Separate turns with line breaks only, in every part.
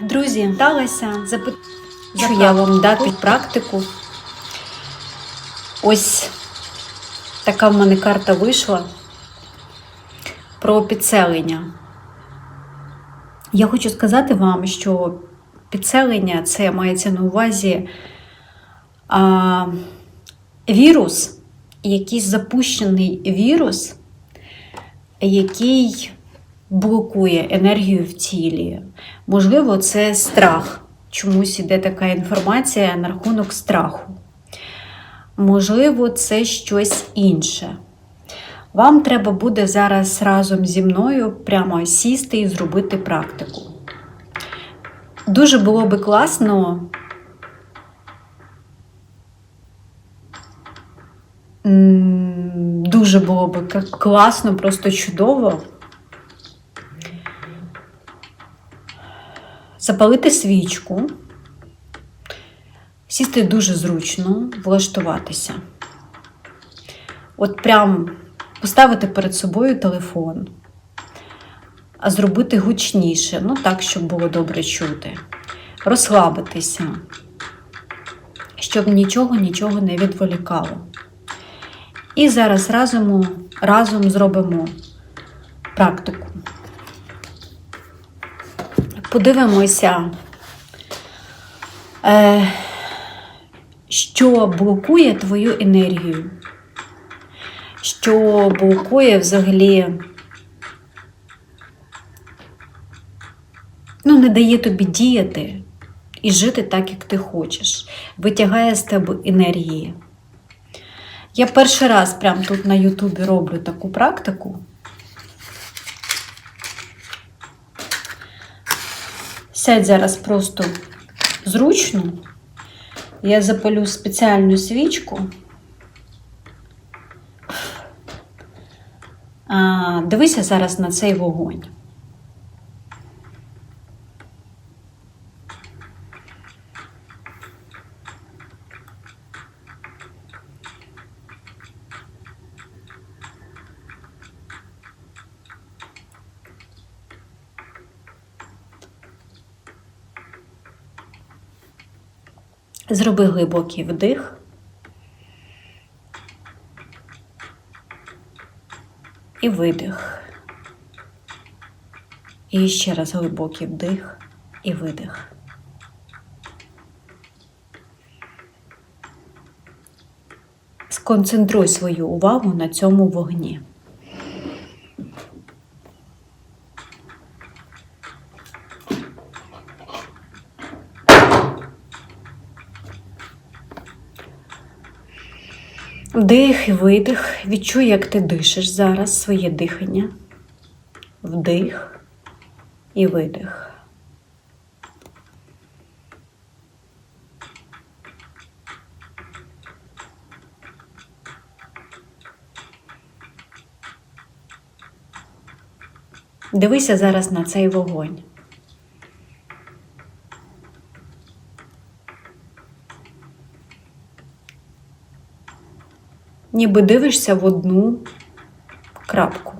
Друзі, вдалася запит... що я вам дати практику. Ось така в мене карта вийшла про підселення. Я хочу сказати вам, що підселення це мається на увазі а, вірус, якийсь запущений вірус, який блокує енергію в тілі. Можливо, це страх. Чомусь іде така інформація на рахунок страху. Можливо, це щось інше. Вам треба буде зараз разом зі мною прямо сісти і зробити практику. Дуже було би класно. Дуже було би класно, просто чудово. Запалити свічку, сісти дуже зручно, влаштуватися. От прям поставити перед собою телефон, а зробити гучніше, ну так, щоб було добре чути. Розслабитися, щоб нічого нічого не відволікало. І зараз разом, разом зробимо практику. Подивимося, е, що блокує твою енергію, що блокує взагалі, ну, не дає тобі діяти і жити так, як ти хочеш, витягає з тебе енергії. Я перший раз прямо тут на Ютубі роблю таку практику. Сядь зараз просто зручно. Я запалю спеціальну свічку. Дивися зараз на цей вогонь. Зроби глибокий вдих. І видих. І ще раз глибокий вдих і видих. Сконцентруй свою увагу на цьому вогні. Вдих і видих. Відчуй, як ти дишиш зараз своє дихання. Вдих і видих. Дивися зараз на цей вогонь. Ніби дивишся в одну крапку.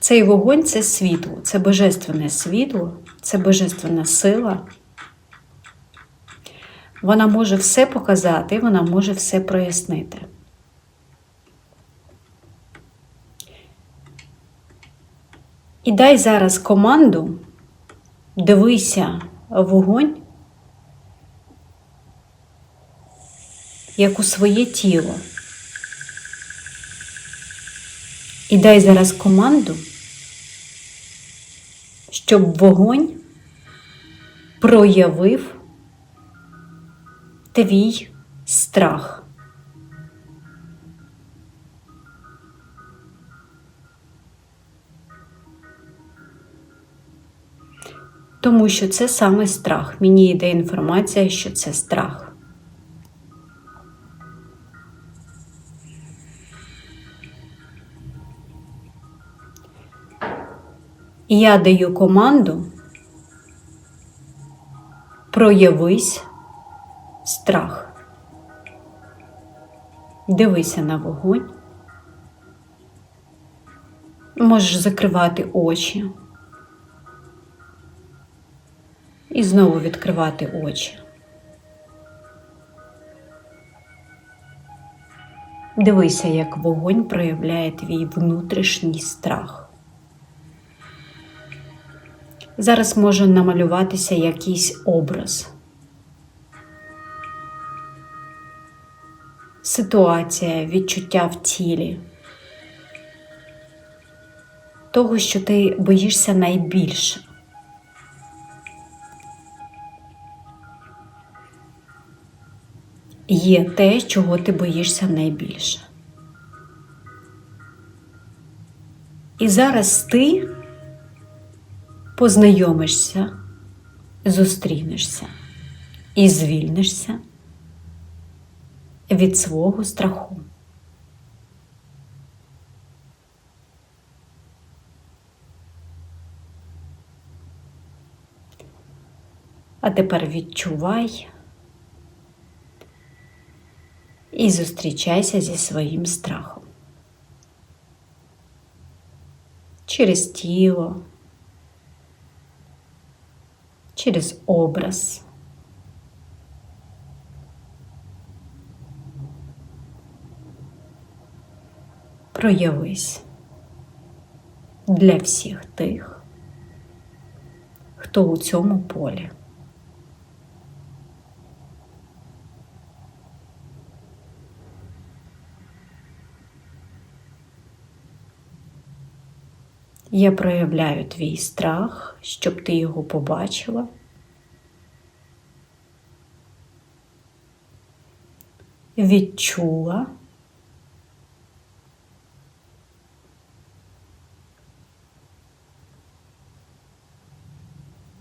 Цей вогонь це світло, це божественне світло, це божественна сила. Вона може все показати, вона може все прояснити. І дай зараз команду, дивися вогонь як у своє тіло. І дай зараз команду, щоб вогонь проявив твій страх. Тому що це саме страх. Мені йде інформація, що це страх. Я даю команду проявись страх. Дивися на вогонь Можеш закривати очі. І знову відкривати очі. Дивися, як вогонь проявляє твій внутрішній страх. Зараз може намалюватися якийсь образ. Ситуація, відчуття в тілі. Того, що ти боїшся найбільше. Є те, чого ти боїшся найбільше. І зараз ти познайомишся, зустрінешся і звільнишся від свого страху. А тепер відчувай і зустрічайся зі своїм страхом. Через тіло, через образ. Проявись для всіх тих, хто у цьому полі. Я проявляю твій страх, щоб ти його побачила. Відчула.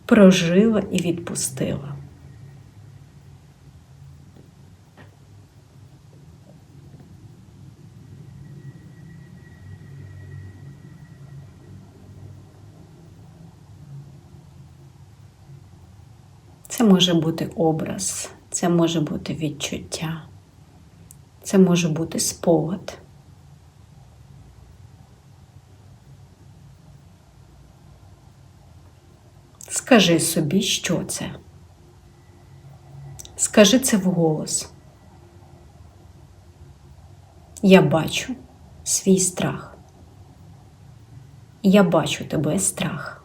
Прожила і відпустила. Це може бути образ, це може бути відчуття, це може бути спогад. Скажи собі, що це. Скажи це вголос. Я бачу свій страх. Я бачу тебе страх.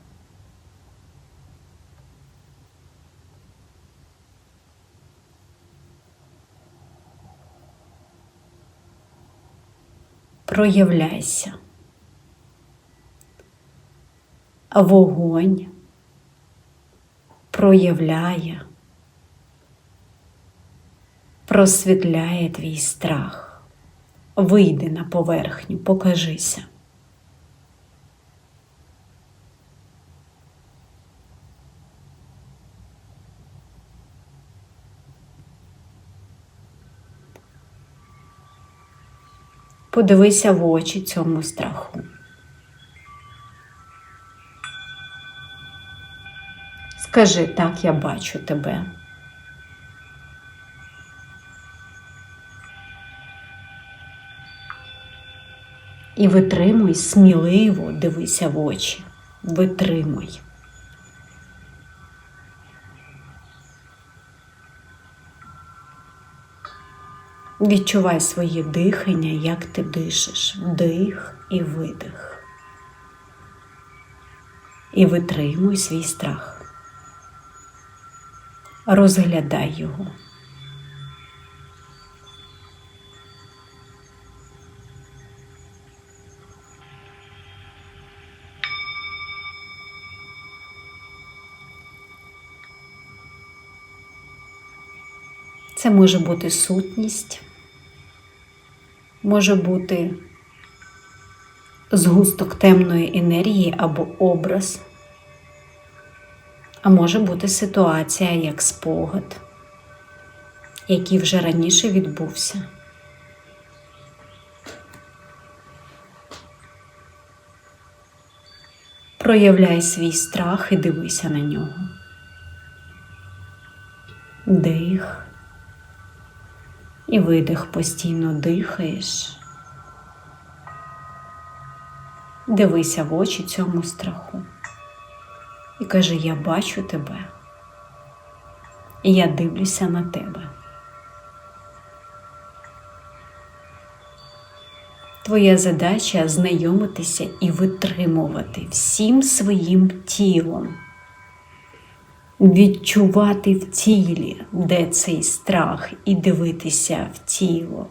Проявляйся. Вогонь проявляє, просвітляє твій страх. Вийди на поверхню, покажися. Подивися в очі цьому страху. Скажи так, я бачу тебе. І витримуй сміливо дивися в очі. Витримуй. Відчувай своє дихання, як ти дишиш, вдих і видих. І витримуй свій страх. Розглядай його. Це може бути сутність, може бути згусток темної енергії або образ, а може бути ситуація як спогад, який вже раніше відбувся. Проявляй свій страх і дивися на нього. Дих і видих постійно дихаєш. Дивися в очі цьому страху. І кажи: Я бачу тебе. І я дивлюся на тебе. Твоя задача знайомитися і витримувати всім своїм тілом, відчувати в тілі, де цей страх, і дивитися в тіло.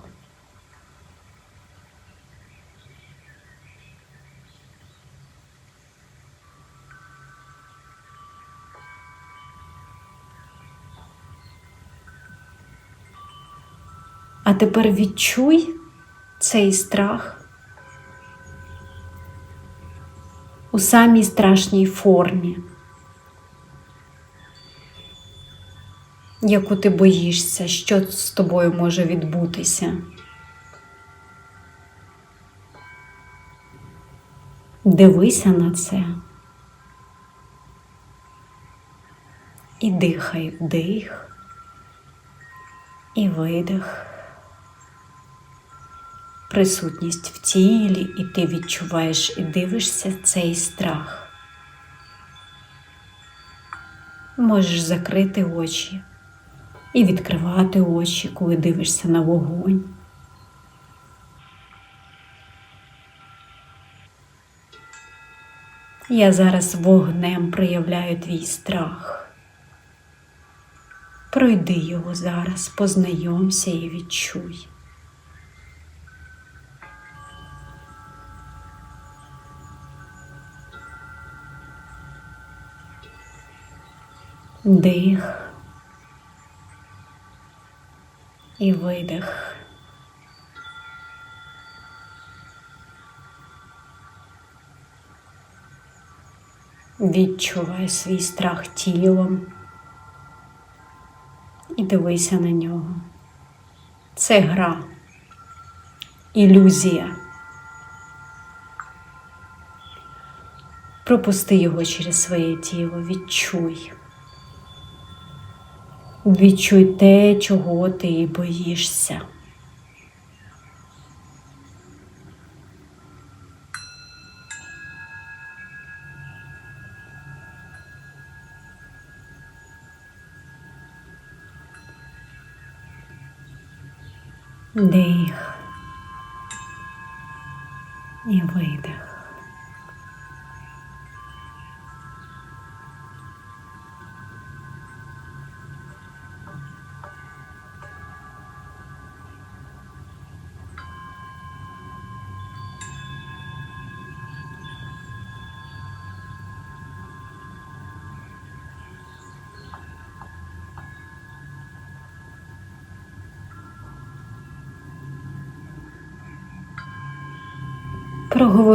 А тепер відчуй цей страх у самій страшній формі, яку ти боїшся, що з тобою може відбутися. Дивися на це і дихай вдих і видих присутність в тілі, і ти відчуваєш і дивишся цей страх. Можеш закрити очі і відкривати очі, коли дивишся на вогонь. Я зараз вогнем проявляю твій страх. Пройди його зараз, познайомся і відчуй. Дих і видих. Відчувай свій страх тілом і дивися на нього. Це гра, ілюзія. Пропусти його через своє тіло, відчуй. Відчуй те, чого ти боїшся. Дих і видих.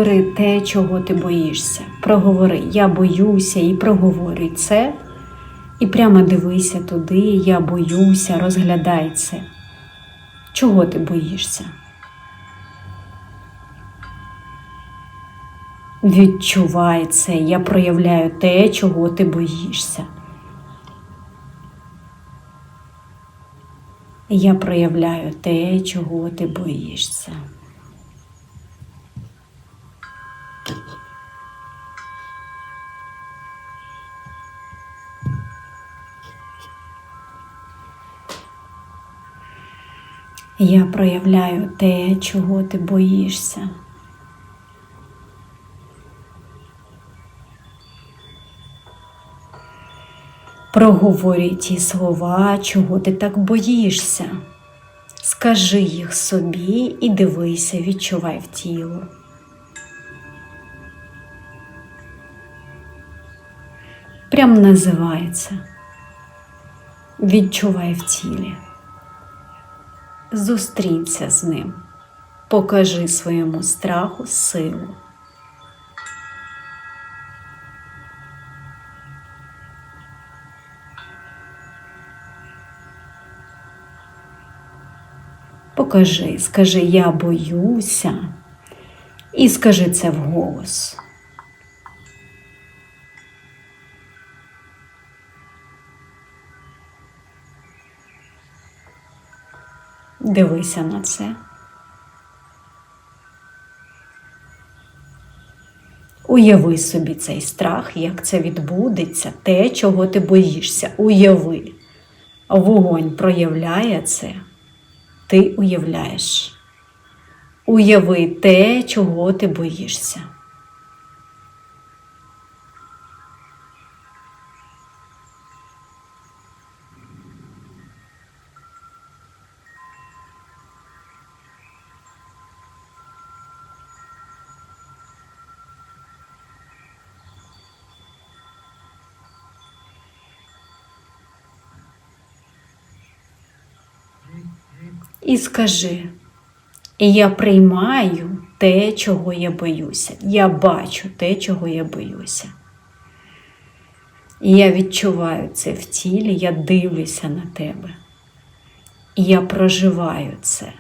Проговори те, чого ти боїшся. Проговори, я боюся і проговорюй це. І прямо дивися туди, я боюся, розглядай це. Чого ти боїшся? Відчувай це, я проявляю те, чого ти боїшся. Я проявляю те, чого ти боїшся. Я проявляю те, чого ти боїшся. Проговорюй ті слова, чого ти так боїшся. Скажи їх собі і дивися, відчувай в тіло. Прям називається. Відчувай в тілі. Зустрінься з ним. Покажи своєму страху силу. Покажи, скажи я боюся і скажи це вголос. Дивися на це. Уяви собі цей страх, як це відбудеться, те, чого ти боїшся. Уяви. Вогонь проявляє це, ти уявляєш. Уяви те, чого ти боїшся. І скажи, я приймаю те, чого я боюся. Я бачу те, чого я боюся. Я відчуваю це в тілі, я дивлюся на тебе. Я проживаю це.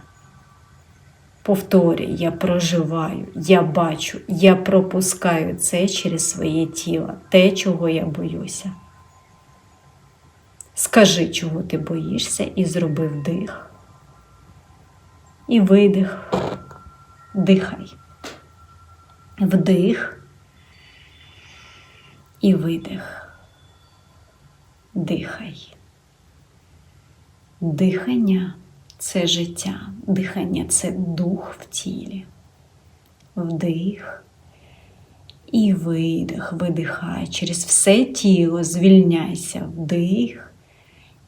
Повторюю, я проживаю, я бачу, я пропускаю це через своє тіло, те, чого я боюся. Скажи, чого ти боїшся, і зроби вдих. І видих. Дихай. Вдих і видих. Дихай. Дихання це життя, дихання це дух в тілі. Вдих і видих, видихай. Через все тіло звільняйся, вдих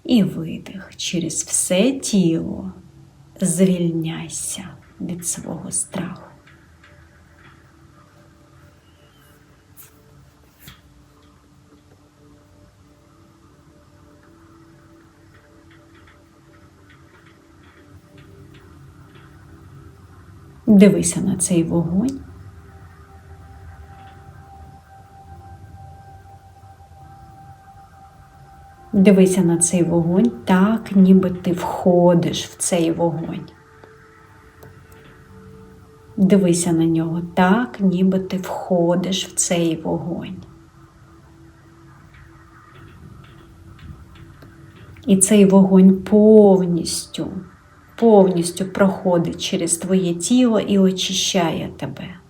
і видих. Через все тіло звільняйся від свого страху. Дивися на цей вогонь. Дивися на цей вогонь так, ніби ти входиш в цей вогонь. Дивися на нього так, ніби ти входиш в цей вогонь. І цей вогонь повністю, повністю проходить через твоє тіло і очищає тебе.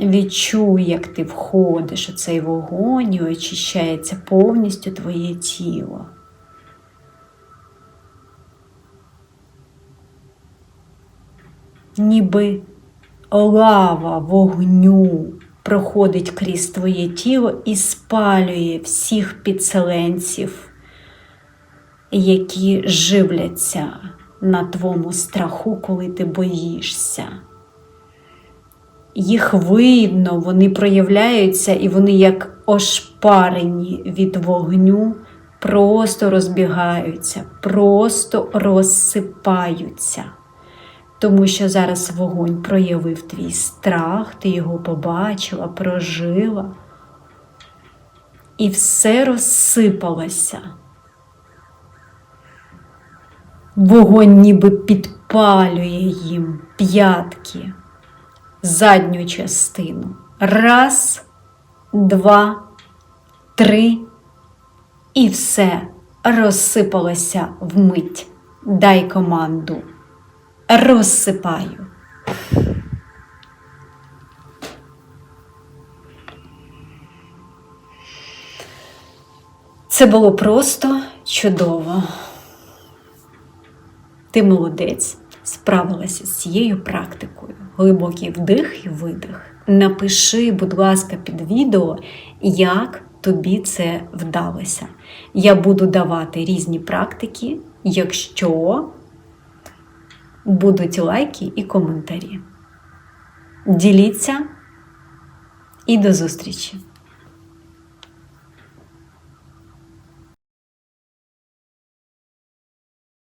Відчуй, як ти входиш у цей вогонь і очищається повністю твоє тіло. Ніби лава вогню проходить крізь твоє тіло і спалює всіх підселенців, які живляться на твоєму страху, коли ти боїшся їх видно, вони проявляються і вони, як ошпарені від вогню, просто розбігаються, просто розсипаються. Тому що зараз вогонь проявив твій страх, ти його побачила, прожила, і все розсипалося. Вогонь ніби підпалює їм п'ятки задню частину. Раз, два, три. І все розсипалося вмить. Дай команду. Розсипаю. Це було просто чудово. Ти молодець справилася з цією практикою. Глибокий вдих і видих. Напиши, будь ласка, під відео, як тобі це вдалося. Я буду давати різні практики, якщо будуть лайки і коментарі. Діліться і до зустрічі!